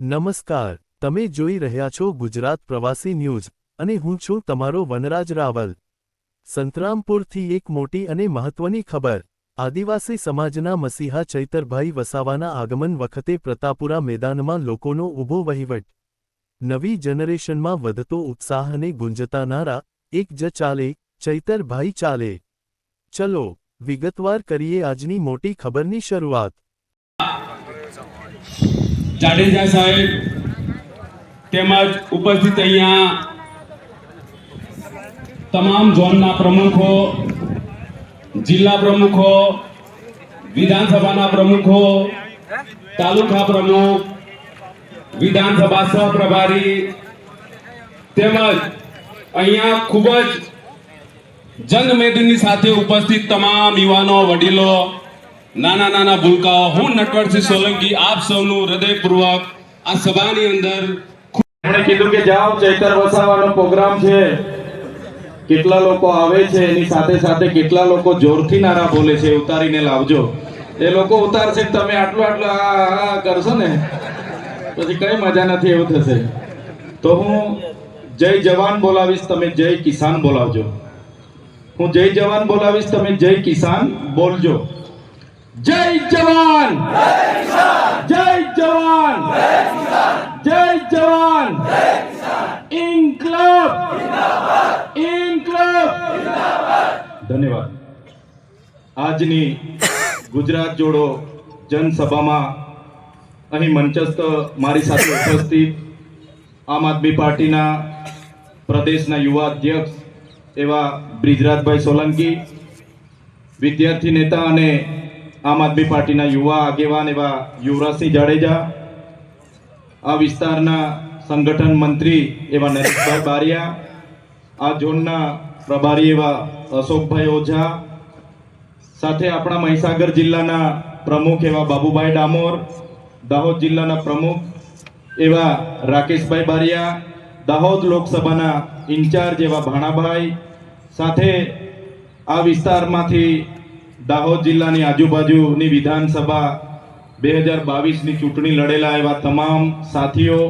નમસ્કાર, તમે જોઈ રહ્યા છો ગુજરાત પ્રવાસી ન્યૂઝ અને હું છું તમારો વનરાજ રાવલ. સંતરામપુરથી એક મોટી અને મહત્વની ખબર, આદિવાસી સમાજના મસીહા ચૈતરભાઈ વસાવાના આગમન વખતે પ્રતાપુરા મેદાનમાં લોકોનો ઊભો વહીવટ. નવી જનરેશનમાં વધતો ઉત્સાહ અને ગુંજતાનારા, એક જ ચાલે, ચૈતરભાઈ ચાલે. ચલો, વિગતવાર કરીએ આજની મોટી ખબરની શરૂઆત. જાડેજા સાહેબ, તેમજ ઉપસ્થિત અહીંયા તમામ ઝોનના પ્રમુખો, જિલ્લા પ્રમુખો, વિધાનસભાના પ્રમુખો, તાલુકા પ્રમુખ, વિધાનસભા સહપ્રભારી તેમજ અહીંયા ખૂબ જ જનમેદની સાથે ઉપસ્થિત તમામ યુવાનો, વડીલો નાના નાના ભૂલકાઓ, હું નટવરસિંહ સોલંકી આપ સૌનું હૃદયપૂર્વક આ સભાની અંદર એમણે કીધું કે જાઓ, ચૈતર વસાવાનો પ્રોગ્રામ છે. કેટલા લોકો આવે છે, એની સાથે સાથે કેટલા લોકો જોરથી નારા બોલે છે, ઉતારીને લાવજો. એ લોકો ઉતારશે તમે આટલું આટલું કરશો ને? પછી કઈ મજા નથી, એવું થશે. તો હું જય જવાન બોલાવીશ, તમે જય કિસાન બોલાવજો. હું જય જવાન બોલાવીશ, તમે જય કિસાન બોલજો. જય જવાન! જય જવાન! જય જવાન! ઇન્કલાબ ઇન્કલાબ ધન્યવાદ. આજની ગુજરાત જોડો જનસભામાં અહીં મંચસ્થ મારી સાથે ઉપસ્થિત આમ આદમી પાર્ટીના પ્રદેશના યુવા અધ્યક્ષ એવા બ્રિજરાજભાઈ સોલંકી, વિદ્યાર્થી નેતા અને આમ આદમી પાર્ટીના યુવા આગેવાન એવા યુવરાજસિંહ જાડેજા, આ વિસ્તારના સંગઠન મંત્રી એવા નરેશભાઈ બારિયા, આ ઝોનના પ્રભારી એવા અશોકભાઈ ઓઝા, સાથે આપણા મહીસાગર જિલ્લાના પ્રમુખ એવા બાબુભાઈ ડામોર, દાહોદ જિલ્લાના પ્રમુખ એવા રાકેશભાઈ બારિયા, દાહોદ લોકસભાના ઇન્ચાર્જ એવા ભાણાભાઈ, સાથે આ વિસ્તારમાંથી દાહોદ જિલ્લાની આજુબાજુની વિધાનસભા બે હજાર બાવીસની ચૂંટણી લડેલા એવા તમામ સાથીઓ